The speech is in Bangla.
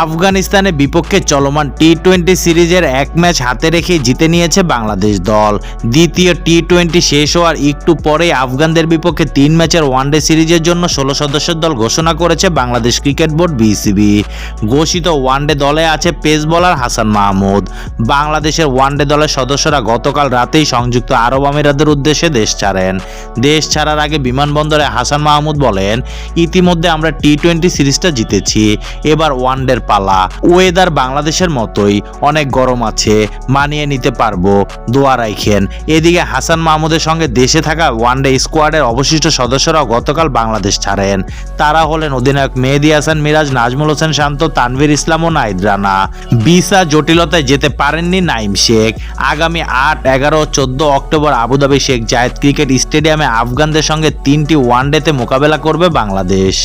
আফগানিস্তানের বিপক্ষে চলমান টি টোয়েন্টি সিরিজের এক ম্যাচ হাতে রেখে জিতে নিয়েছে বাংলাদেশ দল। দ্বিতীয় টি টোয়েন্টি শেষ হওয়ার একটু পরে আফগানদের বিপক্ষে তিন ম্যাচের ওয়ানডে সিরিজের জন্য ষোলো সদস্যের দল ঘোষণা করেছে বাংলাদেশ ক্রিকেট বোর্ড বিসিবি। ঘোষিত ওয়ানডে দলে আছে পেস বোলার হাসান মাহমুদ। বাংলাদেশের ওয়ানডে দলের সদস্যরা গতকাল রাতেই সংযুক্ত আরব আমিরাতের উদ্দেশ্যে দেশ ছাড়েন। দেশ ছাড়ার আগে বিমানবন্দরে হাসান মাহমুদ বলেন, ইতিমধ্যে আমরা টি টোয়েন্টি সিরিজটা জিতেছি। এবার ওয়ানডের পালা। ওয়েদার বাংলাদেশের মতোই অনেক গরম আছে, মানিয়ে নিতে পারব, দোয়া রাইখেন। এদিকে হাসান মাহমুদের সঙ্গে দেশে থাকা ওয়ানডে স্কোয়াডের অবশিষ্ট সদস্যরাও গতকাল বাংলাদেশ ছাড়েন। তারা হলেন অধিনায়ক মেহেদি হাসান, মিরাজ, নাজমুল হোসেন শান্ত, তানভীর ইসলাম ও নাইদ রানা। বিসা জটিলতায় যেতে পারেননি নাইম শেখ। আগামী আট, এগারো চোদ্দ October Abu Dhabi Sheikh Zayed cricket স্টেডিয়ামে আফগানদের সঙ্গে তিনটি ওয়ানডেতে মোকাবেলা করবে বাংলাদেশ।